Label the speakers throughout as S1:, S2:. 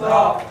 S1: 수고하셨습니다.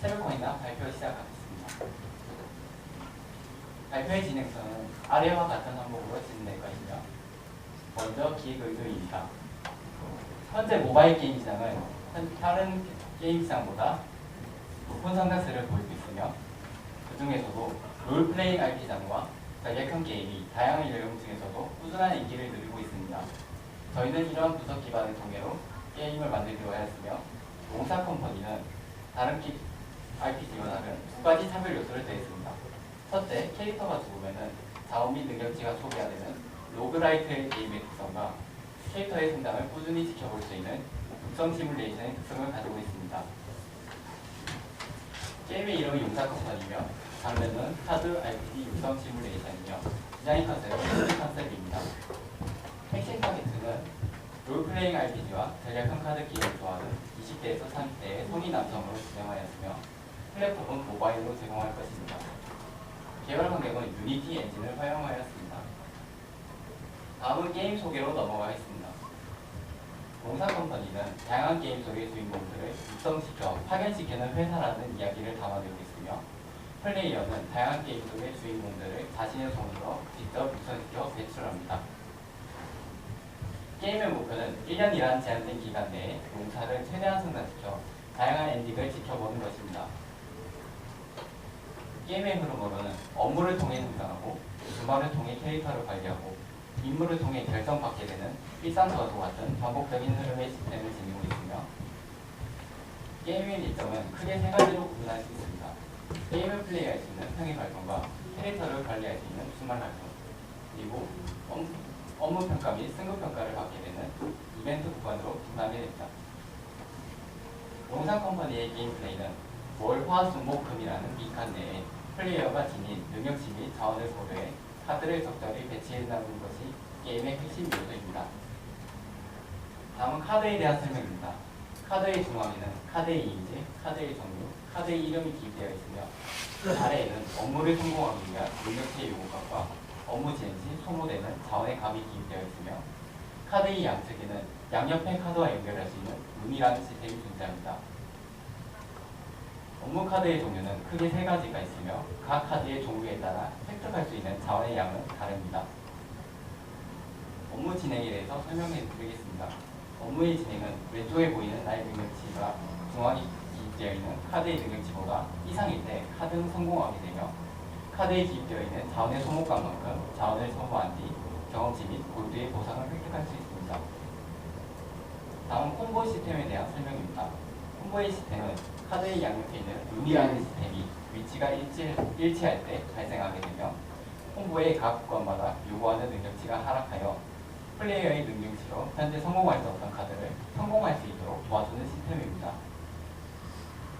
S2: 새벽코인나 발표 시작하겠습니다. 발표의 진행성은 아래와 같은 항목으로 진행될 것이며 먼저 기획의도입니다. 현재 모바일 게임 시장은 현- 다른 게임 시장보다 높은 성장세를 보이고 있으며 그 중에서도 롤플레잉 RP장과 전략형 게임이 다양한 연령 중에서도 꾸준한 인기를 누리고 있습니다. 저희는 이러한 분석 기반의 통계로 게임을 만들기로 하였으며 용사 컴퍼니는 다른 기, RPG와 다른 두 가지 차별 요소를 더했습니다. 첫째, 캐릭터가 죽으면은 자원 및 능력치가 소비되는 로그라이트의 게임의 특성과 캐릭터의 성장을 꾸준히 지켜볼 수 있는 독성 시뮬레이션의 특성을 가지고 있습니다. 게임의 이름은 용사 컴퍼니며 장르는 카드 RPG 육성 시뮬레이션이며 디자인 컨셉은 핵심 컨셉입니다. 핵심 타겟은 롤플레잉 RPG와 전략형 카드 게임을 좋아하는 20대에서 30대의 성인 남성으로 지정하였으며 플랫폼은 모바일로 제공할 것입니다. 개발 환경은 유니티 엔진을 활용하였습니다. 다음은 게임 소개로 넘어가겠습니다. 공사 컴퍼니는 다양한 게임 속의 주인공들을 육성시켜 파견시키는 회사라는 이야기를 담아내고 있으며 플레이어는 다양한 게임 속의 주인공들을 자신의 손으로 직접 육성시켜 배출합니다. 게임의 목표는 1년이란 제한된 기간 내에 용사를 최대한 성장시켜 다양한 엔딩을 지켜보는 것입니다. 게임의 흐름으로는 업무를 통해 성장하고 주말을 통해 캐릭터를 관리하고 임무를 통해 결정받게 되는 일상과도 같은 반복적인 흐름의 시스템을 지니고 있으며 게임의 일정은 크게 세 가지로 구분할 수 있습니다. 게임을 플레이할 수 있는 평일 활동과 캐릭터를 관리할 수 있는 주말 활동 그리고 업- 업무 평가 및 승급 평가를 받게 되는 이벤트 구간으로 분담이 됩니다. 용산 컴퍼니의 게임 플레이는 월, 화, 수, 목, 금이라는 기간 내에 플레이어가 지닌 능력치 및 자원을 고려해 카드를 적절히 배치한다는 것이 게임의 핵심 요소입니다. 다음은 카드에 대한 설명입니다. 카드의 중앙에는 카드의 이미지, 카드의 종류, 카드의 이름이 기입되어 있으며 아래에는 업무를 성공하기 위한 능력치의 요구값과 업무 진행 시 소모되는 자원의 값이 기입되어 있으며 카드의 양측에는 양옆의 카드와 연결할 수 있는 문이라는 시스템이 존재합니다. 업무 카드의 종류는 크게 세 가지가 있으며 각 카드의 종류에 따라 획득할 수 있는 자원의 양은 다릅니다. 업무 진행에 대해서 설명해 드리겠습니다. 업무의 진행은 왼쪽에 보이는 나의 능력치가 중앙에 기입되어 있는 카드의 능력치보다 이상일 때 카드는 성공하게 되며 카드에 기입되어 있는 자원의 소모값 만큼 자원을 소모한 뒤 경험치 및 골드의 보상을 획득할 수 있습니다. 다음 콤보 시스템에 대한 설명입니다. 콤보의 시스템은 카드의 양옆에 있는 룬이라는 시스템이 위치가 일치, 일치할 때 발생하게 되며 콤보의 각 구간마다 요구하는 능력치가 하락하여 플레이어의 능력치로 현재 성공할 수 없던 카드를 성공할 수 있도록 도와주는 시스템입니다.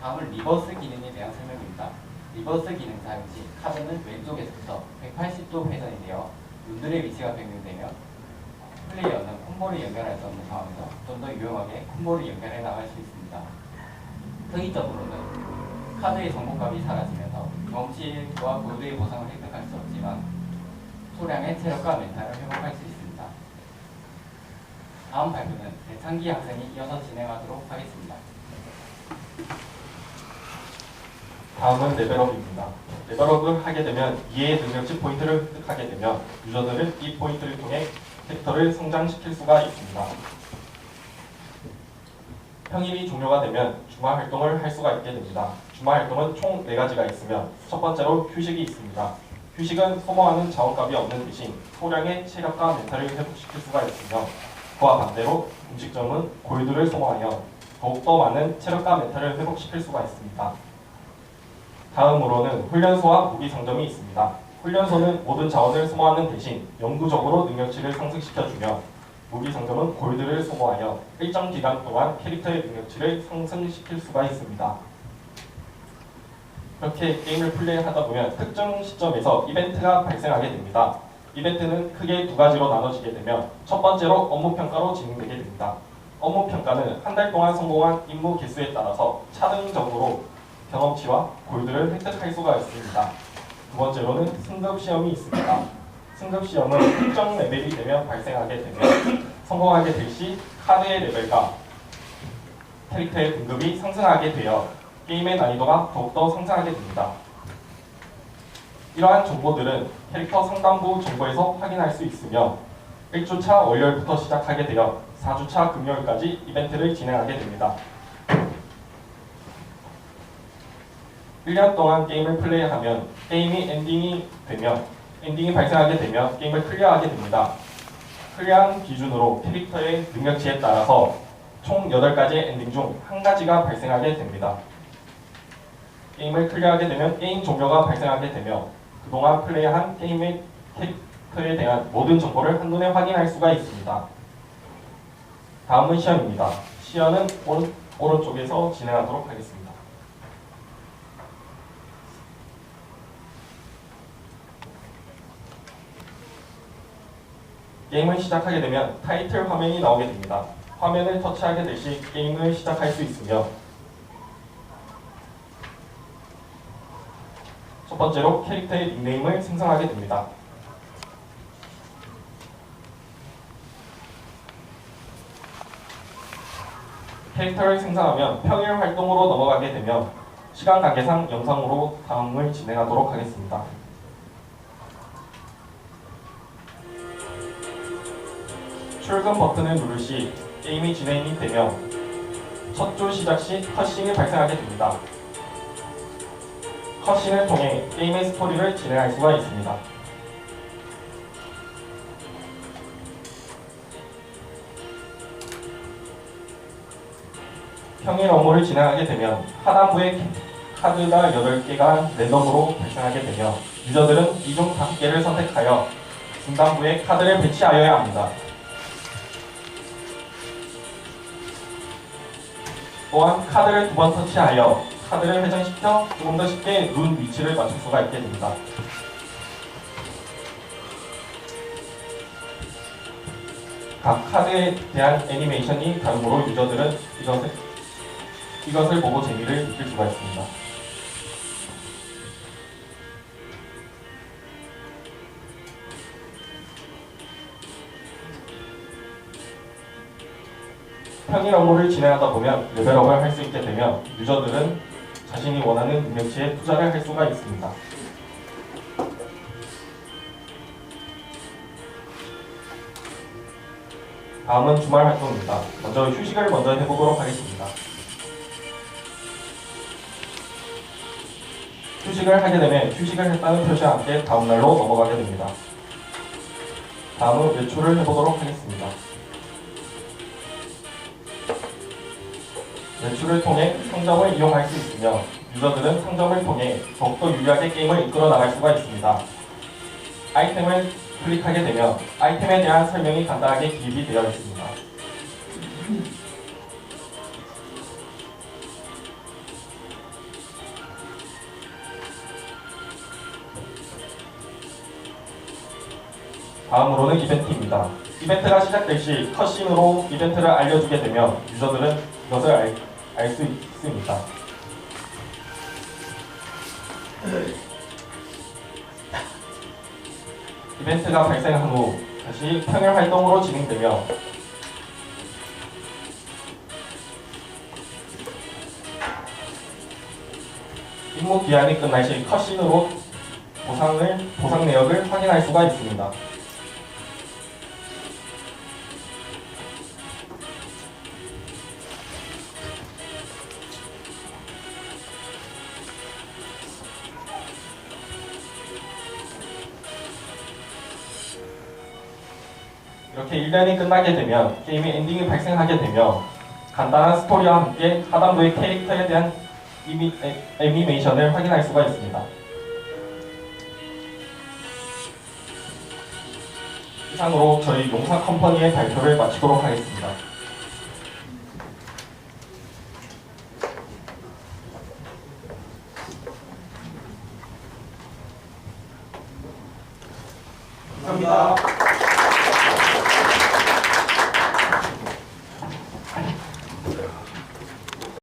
S2: 다음은 리버스 기능에 대한 설명입니다. 리버스 기능 사용 시 카드는 왼쪽에서부터 180도 회전이 되어 눈들의 위치가 변경되며 플레이어는 콤보를 연결할 수 없는 상황에서 좀 더 유용하게 콤보를 연결해 나갈 수 있습니다. 특이적으로는 카드의 정보값이 사라지면서 경험치와 골드의 보상을 획득할 수 없지만 소량의 체력과 멘탈을 회복할 수 있습니다. 다음 발표는 대창기 학생이 이어서 진행하도록 하겠습니다.
S3: 다음은 레벨업입니다. 레벨업을 하게 되면 이해의 능력치 포인트를 획득하게 되면 유저들은 이 포인트를 통해 캐릭터를 성장시킬 수가 있습니다. 평일이 종료가 되면 주말 활동을 할 수가 있게 됩니다. 주말 활동은 총 4가지가 있으며 첫 번째로 휴식이 있습니다. 휴식은 소모하는 자원값이 없는 대신 소량의 체력과 멘탈을 회복시킬 수가 있으며 그와 반대로 음식점은 골드를 소모하여 더욱더 많은 체력과 멘탈을 회복시킬 수가 있습니다. 다음으로는 훈련소와 무기 상점이 있습니다. 훈련소는 모든 자원을 소모하는 대신 영구적으로 능력치를 상승시켜주며 무기 상점은 골드를 소모하여 일정 기간 동안 캐릭터의 능력치를 상승시킬 수가 있습니다. 이렇게 게임을 플레이하다 보면 특정 시점에서 이벤트가 발생하게 됩니다. 이벤트는 크게 두 가지로 나눠지게 되며 첫 번째로 업무 평가로 진행되게 됩니다. 업무 평가는 한 달 동안 성공한 임무 개수에 따라서 차등적으로 경험치와 골드를 획득할 수가 있습니다. 두 번째로는 승급 시험이 있습니다. 승급 시험은 특정 레벨이 되면 발생하게 되며 성공하게 될 시 카드의 레벨과 캐릭터의 등급이 상승하게 되어 게임의 난이도가 더욱더 성장하게 됩니다. 이러한 정보들은 캐릭터 상단부 정보에서 확인할 수 있으며 1주차 월요일부터 시작하게 되어 4주차 금요일까지 이벤트를 진행하게 됩니다. 1년 동안 게임을 플레이하면 게임이 엔딩이 되면 엔딩이 발생하게 되면 게임을 클리어하게 됩니다. 클리어한 기준으로 캐릭터의 능력치에 따라서 총 8가지의 엔딩 중 한 가지가 발생하게 됩니다. 게임을 클리어하게 되면 게임 종료가 발생하게 되며 그동안 플레이한 게임의 캐릭터에 대한 모든 정보를 한눈에 확인할 수가 있습니다. 다음은 시연입니다. 시연은 오른, 오른쪽에서 진행하도록 하겠습니다. 게임을 시작하게 되면 타이틀 화면이 나오게 됩니다. 화면을 터치하게 될 시 게임을 시작할 수 있으며 첫 번째로 캐릭터의 닉네임을 생성하게 됩니다. 캐릭터를 생성하면 평일 활동으로 넘어가게 되며 시간 관계상 영상으로 다음을 진행하도록 하겠습니다. 출근 버튼을 누를 시 게임이 진행이 되며 첫주 시작 시 컷신이 발생하게 됩니다. 컷신을 통해 게임의 스토리를 진행할 수가 있습니다. 평일 업무를 진행하게 되면 하단부에 카드가 8개가 랜덤으로 발생하게 되며 유저들은 이 중 5개를 선택하여 중단부에 카드를 배치하여야 합니다. 또한 카드를 두 번 터치하여 카드를 회전시켜 조금 더 쉽게 눈 위치를 맞출 수가 있게 됩니다. 각 카드에 대한 애니메이션이 다르므로 유저들은 이것을, 이것을 보고 재미를 느낄 수가 있습니다. 평일 업무를 진행하다 보면 레벨업을 할 수 있게 되며 유저들은 자신이 원하는 능력치에 투자를 할 수가 있습니다. 다음은 주말 활동입니다. 먼저 휴식을 먼저 해보도록 하겠습니다. 휴식을 하게 되면 휴식을 했다는 표시와 함께 다음날로 넘어가게 됩니다. 다음은 외출을 해보도록 하겠습니다. 매출을 통해 상점을 이용할 수 있으며 유저들은 상점을 통해 더욱더 유리하게 게임을 이끌어 나갈 수가 있습니다. 아이템을 클릭하게 되면 아이템에 대한 설명이 간단하게 기입이 되어 있습니다. 다음으로는 이벤트입니다. 이벤트가 시작될 시 컷신으로 이벤트를 알려주게 되며 유저들은 이 것을 알수 있습니다. 이벤트가 발생한 후 다시 평일 활동으로 진행되며 임무 기한이 끝날 시 컷신으로 보상을 보상 내역을 확인할 수가 있습니다. 이렇게 1년이 끝나게 되면 게임의 엔딩이 발생하게 되며 간단한 스토리와 함께 하단부의 캐릭터에 대한 이미, 애, 애니메이션을 확인할 수가 있습니다. 이상으로 저희 용사 컴퍼니의 발표를 마치도록 하겠습니다.